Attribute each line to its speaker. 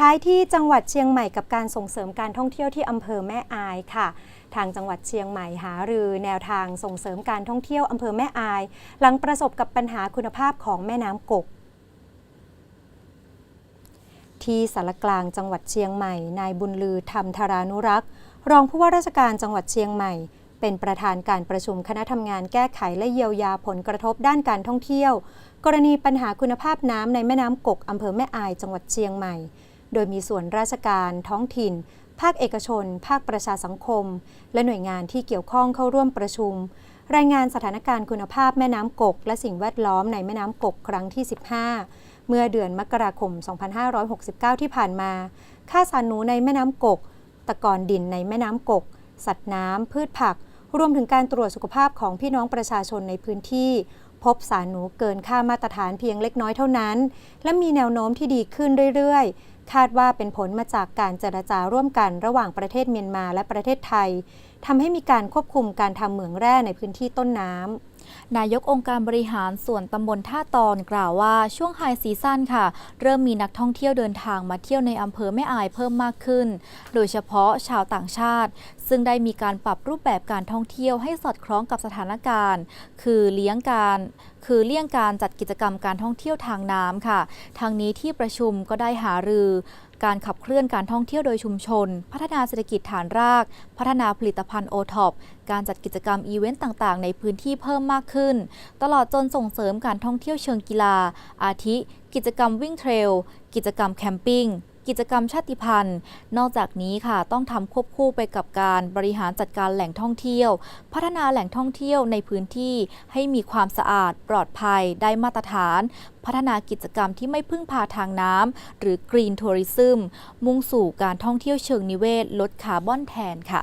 Speaker 1: ท้ายที่จังหวัดเชียงใหม่กับการส่งเสริมการท่องเที่ยวที่อำเภอแม่อายค่ะ ทางจังหวัดเชียงใหม่หารือแนวทางส่งเสริมการท่องเที่ยวอำเภอแม่อาย หลังประสบกับปัญหาคุณภาพของแม่น้ำกกที่สารกลางจังหวัดเชียงใหม่ นายบุญลือธรรมธารานุรักษ์ รองผู้ว่าราชการจังหวัดเชียงใหม่ เป็นประธานการประชุมคณะทำงานแก้ไขและเยียวยาผลกระทบด้านการท่องเที่ยว กรณีปัญหาคุณภาพน้ำในแม่น้ำกกอำเภอแม่อายจังหวัดเชียงใหม่ โดยมีส่วนราชการท้องถิ่น ภาคเอกชน ภาคประชาสังคม และหน่วยงานที่เกี่ยวข้องเข้าร่วมประชุม รายงานสถานการณ์คุณภาพแม่น้ำกก และสิ่งแวดล้อมในแม่น้ำกกครั้งที่ 15 เมื่อเดือนมกราคม 2569 ที่ผ่านมา ค่าสารหนูในแม่น้ำกก ตะกอนดินในแม่น้ำกก สัตว์น้ำพืชผัก รวมถึงการตรวจสุขภาพของพี่น้องประชาชนในพื้นที่พบสารหนูเกินค่ามาตรฐานเพียงเล็กน้อยเท่านั้น และมีแนวโน้มที่ดีขึ้นเรื่อยๆ คาดว่าเป็นผลมาจากการเจรจาร่วมกันระหว่างประเทศเมียนมาและประเทศไทยทำให้มีการควบคุมการทำเหมืองแร่ในพื้นที่ต้นน้ำ
Speaker 2: นายกองค์การบริหารส่วนตำบลท่าตอนกล่าวว่าช่วงไฮซีซั่นค่ะ เริ่มมีนักท่องเที่ยวเดินทางมาเที่ยวในอำเภอแม่อายเพิ่มมากขึ้น โดยเฉพาะชาวต่างชาติ ซึ่งได้มีการปรับรูปแบบการท่องเที่ยวให้สอดคล้องกับสถานการณ์ คือเลี้ยงการคือเลี่ยงการจัดกิจกรรมการท่องเที่ยวทางน้ำค่ะ ทางนี้ที่ประชุมก็ได้หารือ การขับเคลื่อนการท่องเที่ยวโดยชุมชน พัฒนาเศรษฐกิจฐานราก พัฒนาผลิตภัณฑ์โอท็อปการจัดกิจกรรมอีเวนต์ต่างๆ ในพื้นที่เพิ่มมากขึ้น ตลอดจนส่งเสริมการท่องเที่ยวเชิงกีฬา อาทิ กิจกรรมวิ่งเทรล กิจกรรมแคมปิ้ง กิจกรรมชาติพันธุ์ นอกจากนี้ค่ะต้องทำควบคู่ไปกับการบริหารจัดการแหล่งท่องเที่ยว พัฒนาแหล่งท่องเที่ยวในพื้นที่ให้มีความสะอาด ปลอดภัย ได้มาตรฐาน พัฒนากิจกรรมที่ไม่พึ่งพาทางน้ำหรือกรีนทัวริซึมมุ่งสู่การท่องเที่ยวเชิงนิเวศ ลดคาร์บอนแทนค่ะ